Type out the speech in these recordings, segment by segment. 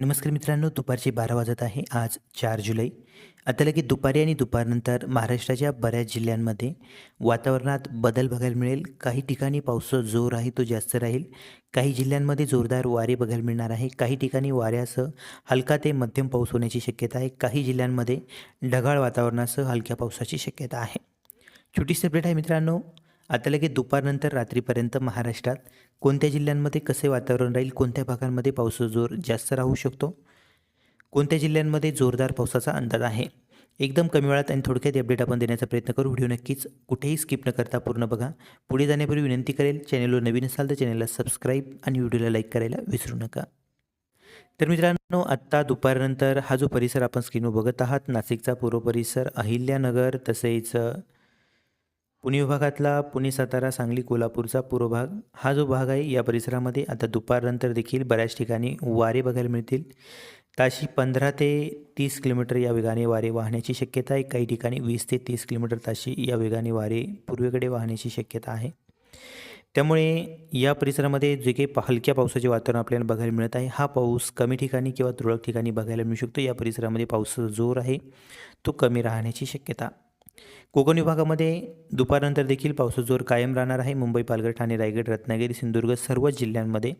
नमस्कार मित्रांनो दुपारचे बारा वाजत आहे. आज चार जुलै. आता लगेच दुपारी आणि दुपारनंतर महाराष्ट्राच्या बऱ्याच जिल्ह्यांमध्ये वातावरणात बदल बघायला मिळेल. काही ठिकाणी पावसाचा जोर आहे तो जास्त राहील. काही जिल्ह्यांमध्ये जोरदार वारे बघायला मिळणार आहे. काही ठिकाणी वाऱ्यासह हलका ते मध्यम पाऊस होण्याची शक्यता आहे. काही जिल्ह्यांमध्ये ढगाळ वातावरणासह हलक्या पावसाची शक्यता आहे. छोटीशी अपडेट आहे मित्रांनो. आता लगेच दुपारनंतर रात्रीपर्यंत महाराष्ट्रात कोणत्या जिल्ह्यांमध्ये कसे वातावरण राहील कोणत्या भागांमध्ये पावसाचा जोर जास्त राहू शकतो? कोणत्या जिल्ह्यांमध्ये जोरदार पावसाचा अंदाज आहे? एकदम कमी वेळात आणि थोडक्यात अपडेट आपण देण्याचा प्रयत्न करू. व्हिडिओ नक्कीच कुठेही स्किप न करता पूर्ण बघा. पुढे जाण्यापूर्वी विनंती करेल चॅनलवर नवीन असाल तर चॅनलला सबस्क्राईब आणि व्हिडिओला लाईक करायला विसरू नका. तर मित्रांनो आत्ता दुपारनंतर हा जो परिसर आपण स्क्रीनवर बघत आहात नाशिकचा पूर्व परिसर अहिल्यानगर तसेच पुणे विभागातला पुणे सातारा सांगली कोल्हापूरचा पूर्व भाग हा जो भाग आहे या परिसरामध्ये आता दुपारनंतर देखील बऱ्याच ठिकाणी वारे बघायला मिळतील. ताशी पंधरा ते तीस किलोमीटर या वेगाने वारे वाहण्याची शक्यता आहे. काही ठिकाणी वीस ते तीस किलोमीटर ताशी या वेगाने वारे पूर्वेकडे वाहण्याची शक्यता आहे. त्यामुळे या परिसरामध्ये जे काही पा हलक्या पावसाचे वातावरण आपल्याला बघायला मिळत आहे हा पाऊस कमी ठिकाणी किंवा तुरळक ठिकाणी बघायला मिळू शकतो. या परिसरामध्ये पावसाचा जोर आहे. तो कमी राहण्याची शक्यता. कोकण विभागामध्ये दुपारनंतर देखील पावसाचा जोर कायम राहणार आहे. मुंबई पालघर ठाणे रायगड रत्नागिरी सिंधुदुर्ग सर्व जिल्ह्यांमध्ये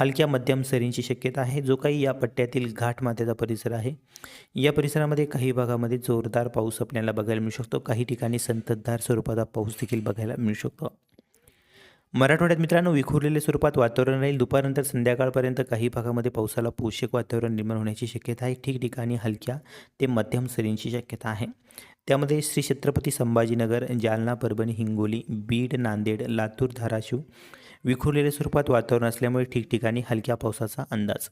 हलक्या मध्यम सरींची शक्यता आहे. जो काही या पट्ट्यातील घाटमाथ्याचा परिसर आहे या परिसरामध्ये काही भागामध्ये जोरदार पाऊस आपल्याला बघायला मिळू शकतो. काही ठिकाणी संततधार स्वरूपाचा पाऊस देखील बघायला मिळू शकतो. मराठवाड्यात मित्रांनो विखुरलेल्या स्वरूपात वातावरण राहील. दुपारनंतर संध्याकाळपर्यंत काही भागामध्ये पावसाला पोषक वातावरण निर्माण होण्याची शक्यता आहे. ठिकठिकाणी हलक्या ते मध्यम सरींची शक्यता आहे. त्यामध्ये श्री छत्रपती संभाजीनगर जालना परभणी हिंगोली बीड नांदेड लातूर धाराशिव विखुरलेल्या स्वरूपात वातावरण असल्यामुळे ठिकठिकाणी हलक्या पावसाचा अंदाज.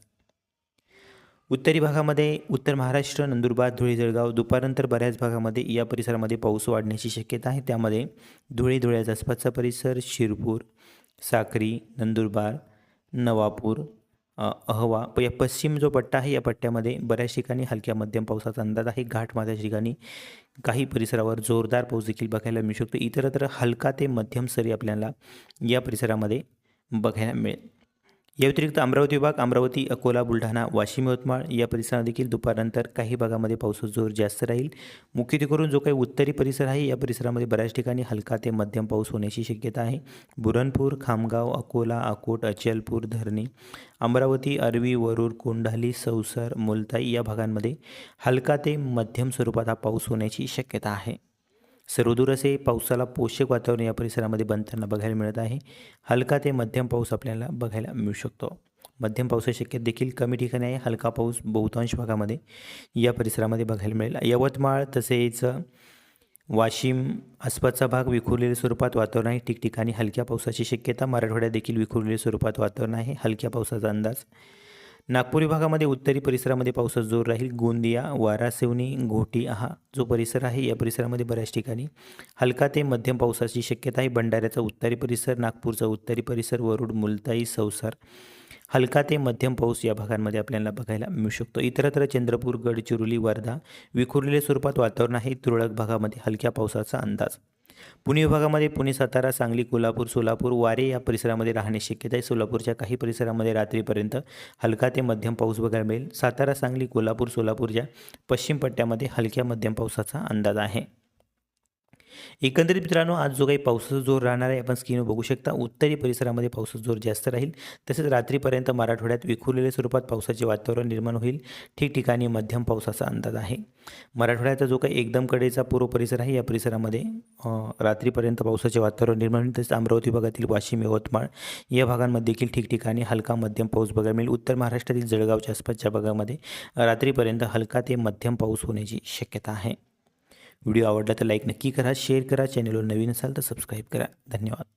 उत्तरी भागामध्ये उत्तर महाराष्ट्र नंदुरबार धुळे जळगाव दुपारनंतर बऱ्याच भागामध्ये या परिसरामध्ये पाऊस वाढण्याची शक्यता आहे. त्यामध्ये धुळे धुळ्याचा आसपासचा परिसर शिरपूर साक्री नंदुरबार नवापूर अहवा. प या पश्चिम जो पट्टा आहे या पट्ट्यामध्ये बऱ्याच ठिकाणी हलक्या मध्यम पावसाचा अंदाज आहे. घाटमाथ्याच्या ठिकाणी काही परिसरावर जोरदार पाऊस देखील बघायला मिळू शकतो. इतरत्र हलका ते मध्यम सरी आपल्याला या परिसरामध्ये बघायला मिळेल या व्यतिरिक्त अमरावती विभाग अमरावती अकोला बुलढाणा वाशिम यवतमाळ या परिसरात देखील दुपारनंतर काही भागामध्ये पावसाचा जोर जास्त राहील. मुख्यत्वे करून जो काही उत्तरी परिसर आहे या परिसरामध्ये बऱ्याच ठिकाणी हलका ते मध्यम पाऊस होण्याची शक्यता आहे. बुरनपूर खामगाव अकोला अकोट अचलपूर धरणी अमरावती अरवी वरूर कोंढाली सौसर मुलताई या भागांमध्ये हलका ते मध्यम स्वरूपात हा पाऊस होण्याची शक्यता आहे. सर्वदूर असे पावसाला पोषक वातावरण या परिसरामध्ये बनताना बघायला मिळत आहे. हलका ते मध्यम पाऊस आपल्याला बघायला मिळू शकतो. मध्यम पावसाची शक्यता देखील कमी ठिकाणी आहे. हलका पाऊस बहुतांश भागामध्ये या परिसरामध्ये बघायला मिळेल. यवतमाळ तसेच वाशिम आसपासचा भाग विखुरलेल्या स्वरूपात वातावरण आहे. ठिकठिकाणी हलक्या पावसाची शक्यता. मराठवाड्यात देखील विखुरलेल्या स्वरूपात वातावरण आहे. हलक्या पावसाचा अंदाज नागपूर विभागामध्ये उत्तरी परिसरामध्ये पावसाचा जोर राहील. गोंदिया वारासिवनी घोटी हा जो परिसर आहे या परिसरामध्ये बऱ्याच ठिकाणी हलका ते मध्यम पावसाची शक्यता आहे. भंडाऱ्याचा उत्तरी परिसर नागपूरचा उत्तरी परिसर वरुड मुलताई सौसार हलका ते मध्यम पाऊस या भागांमध्ये आपल्याला बघायला मिळू शकतो. इतरत्र चंद्रपूर गडचिरोली वर्धा विखुरलेल्या स्वरूपात वातावरण आहे. तुरळक भागामध्ये हलक्या पावसाचा अंदाज पुणे विभागामध्ये पुणे सातारा सांगली कोल्हापूर सोलापूर वारे या परिसरामध्ये राहणे शक्यता आहे. सोलापूरच्या काही परिसरामध्ये रात्रीपर्यंत हलका ते मध्यम पाऊस बघायला मिळेल. सातारा सांगली कोल्हापूर सोलापूरच्या पश्चिम पट्ट्यामध्ये हलक्या मध्यम पावसाचा अंदाज आहे. एकंदरीत मित्रांनो आज जो काही पावसाचा जोर राहणार आहे आपण स्क्रीनवर बघू शकता. उत्तरी परिसरामध्ये पावसाचा जोर जास्त राहील. तसेच रात्रीपर्यंत मराठवाड्यात विखुरलेल्या स्वरूपात पावसाचे वातावरण निर्माण होईल. ठिकठिकाणी मध्यम पावसाचा अंदाज आहे. मराठवाड्याचा जो काही एकदम कडेचा पूर्व परिसर आहे या परिसरामध्ये रात्रीपर्यंत पावसाचे वातावरण निर्माण होईल. तसेच अमरावती भागातील वाशिम यवतमाळ या भागांमध्ये देखील ठिकठिकाणी हलका मध्यम पाऊस बघायला मिळेल. उत्तर महाराष्ट्रातील जळगावच्या आसपासच्या भागामध्ये रात्रीपर्यंत हलका ते मध्यम पाऊस होण्याची शक्यता आहे. व्हिडिओ आवडला तर लाईक नक्की करा शेअर करा चॅनलवर नवीन असाल तर सबस्क्राईब करा. धन्यवाद.